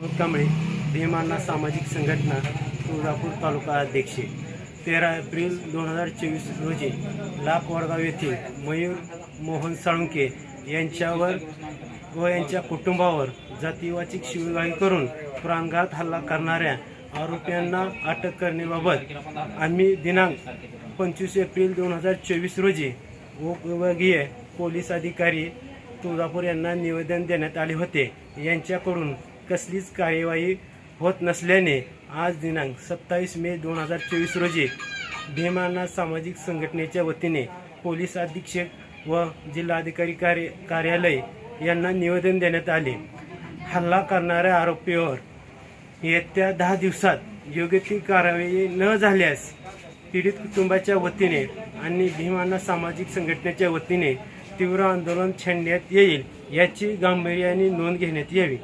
कांबळे भीमांना सामाजिक संघटना तुळजापूर तालुका अध्यक्ष. तेरा एप्रिल दोन हजार चोवीस रोजी लाख येथील येथे मयूर मोहन साळुंके यांच्यावर व यांच्या कुटुंबावर जातीवाचिक शिवगाई करून प्राणघात हल्ला करणाऱ्या आरोपींना अटक करण्याबाबत आम्ही दिनांक पंचवीस एप्रिल दोन हजार चोवीस रोजी उपविभागीय पोलीस अधिकारी तुळजापूर यांना निवेदन देण्यात आले होते. यांच्याकडून कसलीच कार्यवाही होत नसल्याने आज दिनांक सत्तावीस मे दोन हजार चोवीस रोजी भीमाना सामाजिक संघटनेच्या वतीने पोलीस अधीक्षक व जिल्हाधिकारी कार्य कार्यालय यांना निवेदन देण्यात आले. हल्ला करणाऱ्या आरोपीवर येत्या दहा दिवसात योग्य ती कारवाई न झाल्यास पीडित कुटुंबाच्या वतीने आणि भीमाना सामाजिक संघटनेच्या वतीने तीव्र आंदोलन छेडण्यात येईल याची गांभीर्याने नोंद घेण्यात यावी.